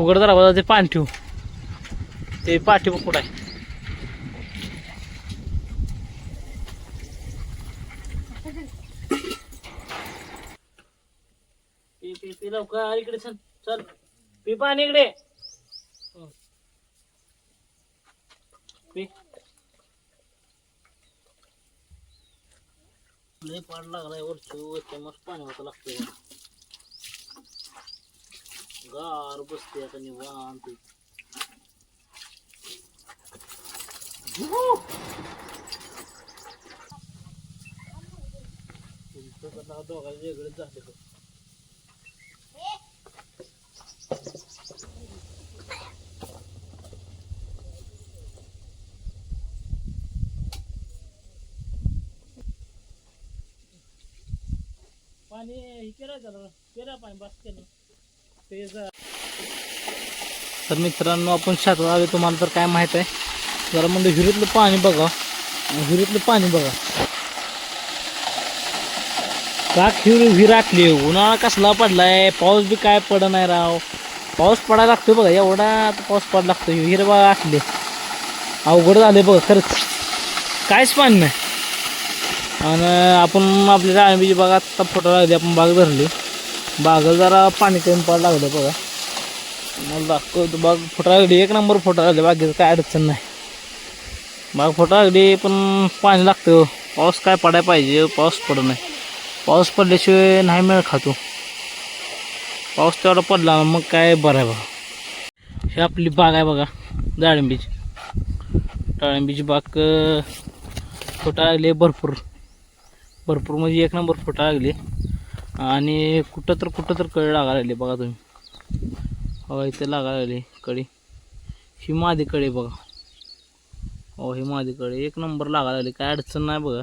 उघड जरा ते पान ठेवू. ते पाठी कुठं आहे? पी पी पी लवकर इकडे चल चल. पी पाणी इकडे. हं. पी. लय पाड लागलाय वरची मस्त पाणी होतं लागतंय. बघ. गार बसते आता निवांत तुमचं तर नाव दोघांचं वेगळंच झालं बघ. पाणी हे केलं त्याला केलं पाणी बस केलं ते जा तर मित्रांनो आपण शेतात आलो तुम्हाला तर काय माहीत आहे? जरा म्हणजे हिरीतलं पाणी बघा. हिरीतलं पाणी बघा. का खिर विराटली उन्हाळा कसला पडलाय? पाऊस बी काय पड नाही राव. पाऊस पडायला लागतो बघा. एवढा आता पाऊस पडायला लागतो हिरवा आखले अवघड झाले बघा खरंच. काहीच पाणी नाही. आणि आपण आपल्या डाळिंबीची बाग आत्ता फोटो लागली. आपण बाग धरली. बागला जरा पाणी कमी पडायला लागलं बघा. मला दाखवतो. बाग फोटो लागली एक नंबर फोटो लागले. बागेचं काय अडचण नाही. बाग फोटो लागली पण पाणी लागतं. पाऊस काय पडायला पाहिजे? पाऊस पडत नाही पाऊस पडल्याशिवाय नाही मिळ खातो पाऊस तेवढा पडला मग काय बरं आहे बघा. ही आपली बाग आहे बघा डाळिंबीची. डाळिंबीची बाग फोटा लागली भरपूर. भरपूर म्हणजे एक नंबर फुटा लागली. आणि कुठं तर कुठं तर कळी लागायला लागली बघा तुम्ही. हो इथे लागायला लागली कळी. ही मादी कळी बघा. हो ही मादी कळी. एक नंबर लागायला लागली. काय अडचण नाही बघा.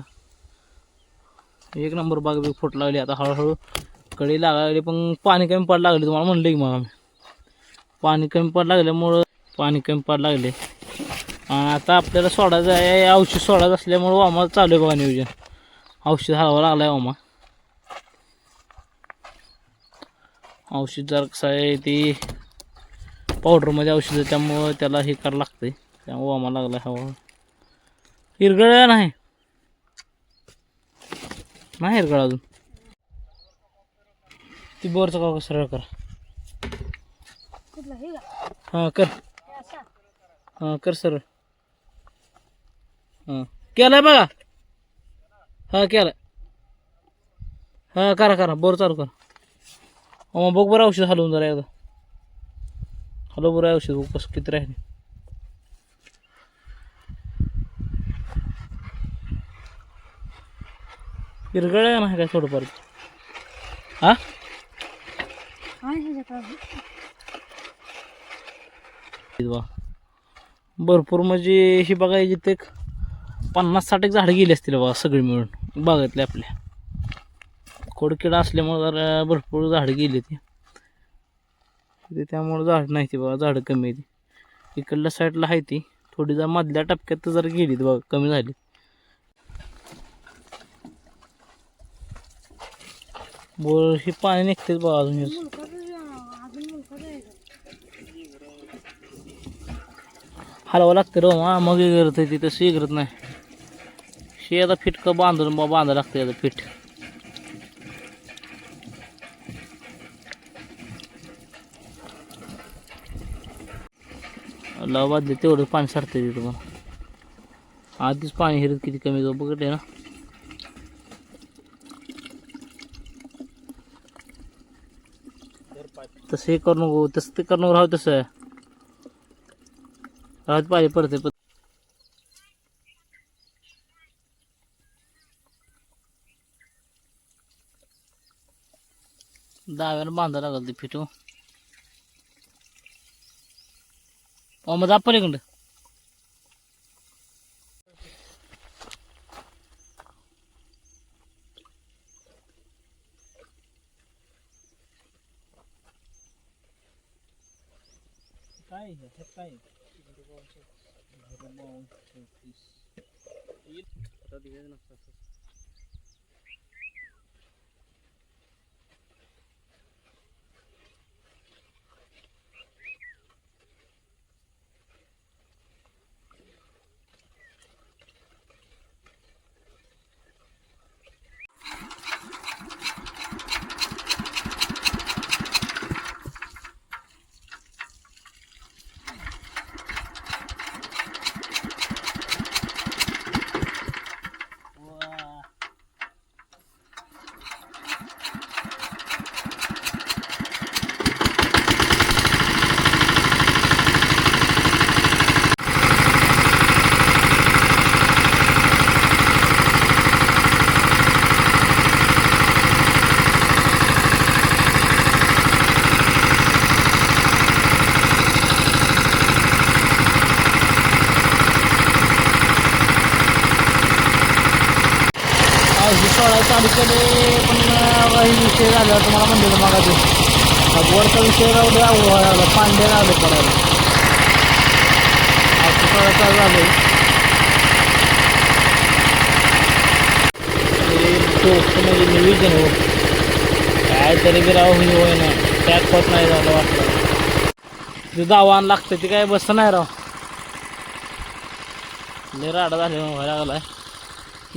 एक नंबर बाग बी फुट लागली. आता हळूहळू कळी लागायला लागली पण पाणी कमी पडायला लागले तुम्हाला म्हणलं की मग आम्ही. पाणी कमी पडायला लागल्यामुळं पाणी कमी पडायला लागले. आणि आता आपल्याला सोडायचं आहे. औषध सोडायचं असल्यामुळं आम्हाला चालू आहे बघा नियोजन. औषध हळवा लागलं आहे वामा. औषध जर कसं आहे ती पावडरमध्ये औषध आहे, त्यामुळं त्याला हे करावं लागतंय. त्यामुळं आम्हाला लागला हवा. हिरगळ नाही. नाही हिरगळ अजून. ती बोरचं का सरळ कर. हे हां कर. हे हां कर सरळ. हां. केलाय बघा. हां केलाय. हां करा करा. बोर चालू कर. मग बघ बरं औषध हलवून जरा एकदा. हलव बरं औषध बघ कसं किती राहिले. हिरगळ नाही काय थोडंफार. हा भरपूर म्हणजे ही बघा जिथे एक पन्नास साठ एक झाडं गेली असतील बघा सगळी मिळून बागातले आपल्या खोडकिडा असल्यामुळं जरा भरपूर झाडं गेली ती. ते त्यामुळं झाड नाही ती बघा झाडं कमी आहे ती इकडल्या साईडला आहे ती. थोडी जर मधल्या टप्प्यात तर जरा गेली बघा कमी झाली. बोर ही पाणी निघतेच बघा अजून हेच. आहे हलवा लागतं रो हा मग एगरत ती तिथं इगरत नाही. शे आता फिटकं बांधून बा बांधावं लागतं याचं पीठ लाव बादले तेवढं पाणी सारतं तिथं पण. आधीच पाणी हिरत किती कमी जाऊ बघितले ना. तसं हे करू नको तसं ते करू नको राहू तसं. राहत पाहिजे परत हे परत. डाव्याला बांधा लागल ते फिटू ओ मग जा पलीकडं काय काय आता सोडायचं अलीकडे पण विषय झाला तुम्हाला म्हणलेलं मग ते वरचा विषय राहू द्या लागला पांडे राहिले पडायला पावशी सोळा चालू झाले दोस्त म्हणजे नियोजन हो काय तरी बी राव हे होय ना पॅक होत नाही झालं वाटतं. ते दावान लागतं ते काय बसतं नाही राव. लय राडा झाले व्हायला लागलाय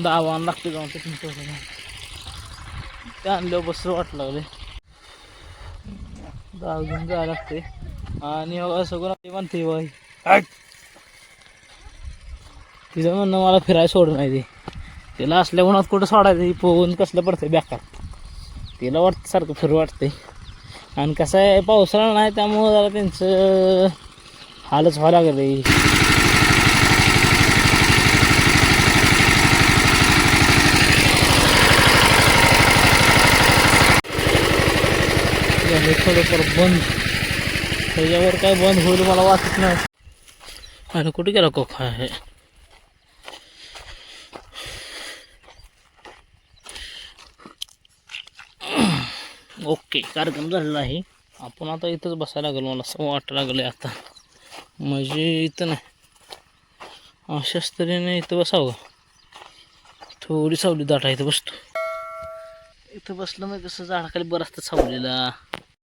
दावान लागते जाऊन ते तुमचं ते आणल्यावर बस वाट लागले. दाव घेऊन जायला लागते. आणि असं कोण म्हणते बाई. तिचं म्हणणं मला फिरायला सोडून नाही ते. तिला असल्या उन्हात कुठं सोडायचं? पोहून कसलं पडतंय बेकार. तिला वाटतं सारखं फिरू वाटते आणि कसं आहे पावसाळा नाही त्यामुळं जरा त्यांचं हालच व्हायला लागलं झाले थोडंफार बंद. त्याच्यावर काय बंद होईल मला वाटत नाही. आणि कुठे गेला कोखा आहे ओके कार्यक्रम झालेला आहे. आपण आता इथंच बसायला लागलो मला असं वाटायला लागलं आता. म्हणजे इथं नाही. अशाच तऱ्हेने इथं बसावं. थोडी सावली दाट आहे इथं बसतो. इथं बसलं मग कसं झाडाखाली बरं असतं सावलीला.